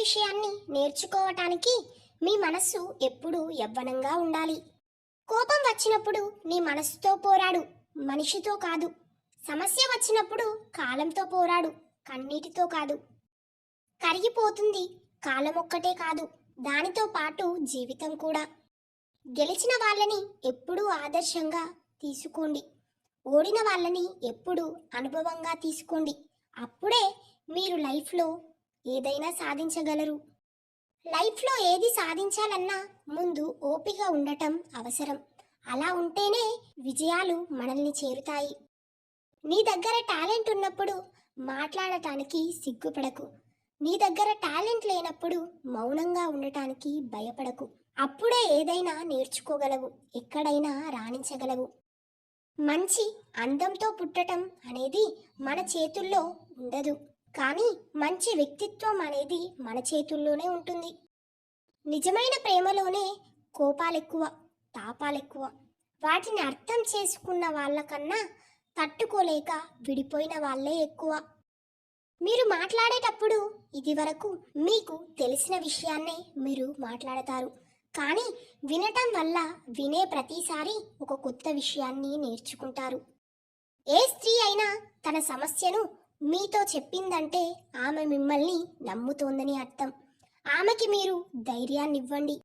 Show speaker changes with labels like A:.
A: విషయాన్ని నేర్చుకోవటానికి మీ మనస్సు ఎప్పుడూ యవ్వనంగా ఉండాలి. కోపం వచ్చినప్పుడు నీ మనస్సుతో పోరాడు మనిషితో కాదు. సమస్య వచ్చినప్పుడు కాలంతో పోరాడు కన్నీటితో కాదు. కరిగిపోతుంది కాలం ఒక్కటే కాదు దానితో పాటు జీవితం కూడా. గెలిచిన వాళ్ళని ఎప్పుడూ ఆదర్శంగా తీసుకోండి. ఓడిన వాళ్ళని ఎప్పుడూ అనుభవంగా తీసుకోండి. అప్పుడే మీరు లైఫ్లో ఏదైనా సాధించగలరు. లైఫ్లో ఏది సాధించాలన్నా ముందు ఓపిక ఉండటం అవసరం. అలా ఉంటేనే విజయాలు మనల్ని చేరుతాయి. నీ దగ్గర టాలెంట్ ఉన్నప్పుడు మాట్లాడటానికి సిగ్గుపడకు. నీ దగ్గర టాలెంట్ లేనప్పుడు మౌనంగా ఉండటానికి భయపడకు. అప్పుడే ఏదైనా నేర్చుకోగలవు. ఎక్కడైనా రాణించగలవు. మంచి అందంతో పుట్టటం అనేది మన చేతుల్లో ఉండదు. కానీ మంచి వ్యక్తిత్వం అనేది మన చేతుల్లోనే ఉంటుంది. నిజమైన ప్రేమలోనే కోపాలెక్కువ తాపాలెక్కువ వాటిని అర్థం చేసుకున్న వాళ్ళకన్నా తట్టుకోలేక విడిపోయిన వాళ్ళే ఎక్కువ. మీరు మాట్లాడేటప్పుడు ఇది వరకు మీకు తెలిసిన విషయాన్నే మీరు మాట్లాడతారు. కానీ వినటం వల్ల వినే ప్రతిసారి ఒక కొత్త విషయాన్ని నేర్చుకుంటారు. ఏ స్త్రీ అయినా తన సమస్యను మీతో చెప్పిందంటే ఆమె మిమ్మల్ని నమ్ముతోందని అర్థం. ఆమెకి మీరు ధైర్యాన్ని ఇవ్వండి